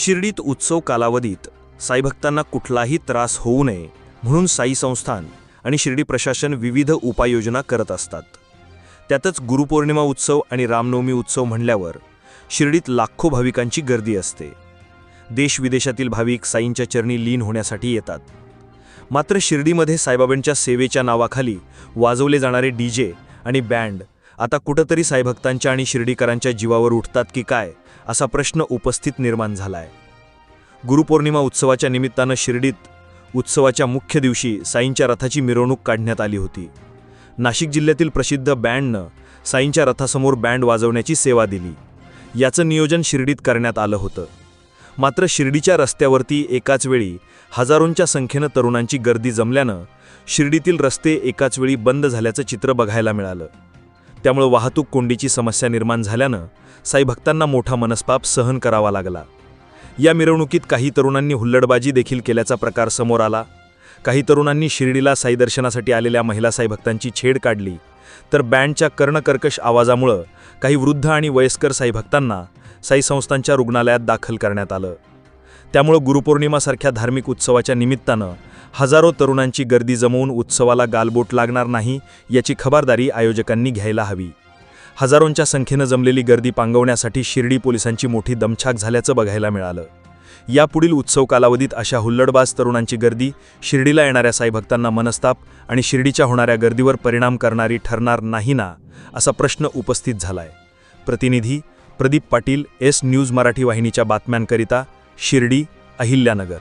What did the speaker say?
शिर्डीत उत्सव कालावधीत साईभक्तांना कुठलाही त्रास होऊ नये म्हणून साई संस्थान आणि शिर्डी प्रशासन विविध उपाययोजना करत असतात. त्यातच गुरुपौर्णिमा उत्सव आणि रामनवमी उत्सव म्हणल्यावर शिर्डीत लाखो भाविकांची गर्दी असते. देशविदेशातील भाविक साईंच्या चरणी लीन होण्यासाठी येतात. मात्र शिर्डीमध्ये साईबाबांच्या सेवेच्या नावाखाली वाजवले जाणारे डीजे आणि बँड आता कुठंतरी साईभक्तांच्या आणि शिर्डीकरांच्या जीवावर उठतात की काय असा प्रश्न उपस्थित निर्माण झालाय. गुरुपौर्णिमा उत्सवाच्या निमित्तानं शिर्डीत उत्सवाच्या मुख्य दिवशी साईंच्या रथाची मिरवणूक काढण्यात आली होती. नाशिक जिल्ह्यातील प्रसिद्ध बँडनं साईंच्या रथासमोर बँड वाजवण्याची सेवा दिली. याचं नियोजन शिर्डीत करण्यात आलं होतं. मात्र शिर्डीच्या रस्त्यावरती एकाच वेळी हजारोंच्या संख्येनं तरुणांची गर्दी जमल्यानं शिर्डीतील रस्ते एकाच वेळी बंद झाल्याचं चित्र बघायला मिळालं. त्यामुळं वाहतूक कोंडीची समस्या निर्माण झाल्यानं साई भक्तांना मोठा मनस्पाप सहन करावा लागला. या मिरवणुकीत काही तरुणांनी हुल्लडबाजी देखील केल्याचा प्रकार समोर आला. काही तरुणांनी शिर्डीला साई दर्शनासाठी आलेल्या महिला साईभक्तांची छेड काढली. तर बँडच्या कर्णकर्कश आवाजामुळं काही वृद्ध आणि वयस्कर साईभक्तांना साई संस्थांच्या रुग्णालयात दाखल करण्यात आलं. त्यामुळं गुरुपौर्णिमासारख्या धार्मिक उत्सवाच्या निमित्तानं हजारो तरुणांची गर्दी जमवून उत्सवाला गालबोट लागणार नाही याची खबरदारी आयोजकांनी घ्यायला हवी. हजारोंच्या संख्येनं जमलेली गर्दी पांगवण्यासाठी शिर्डी पोलिसांची मोठी दमछाक झाल्याचं बघायला मिळालं. यापुढील उत्सव कालावधीत अशा हुल्लडबाज तरुणांची गर्दी शिर्डीला येणाऱ्या साईभक्तांना मनस्ताप आणि शिर्डीच्या होणाऱ्या गर्दीवर परिणाम करणारी ठरणार नाही ना असा प्रश्न उपस्थित झालाय. प्रतिनिधी प्रदीप पाटील एस न्यूज मराठी वाहिनीच्या बातम्यांकरिता शिर्डी अहिल्यानगर.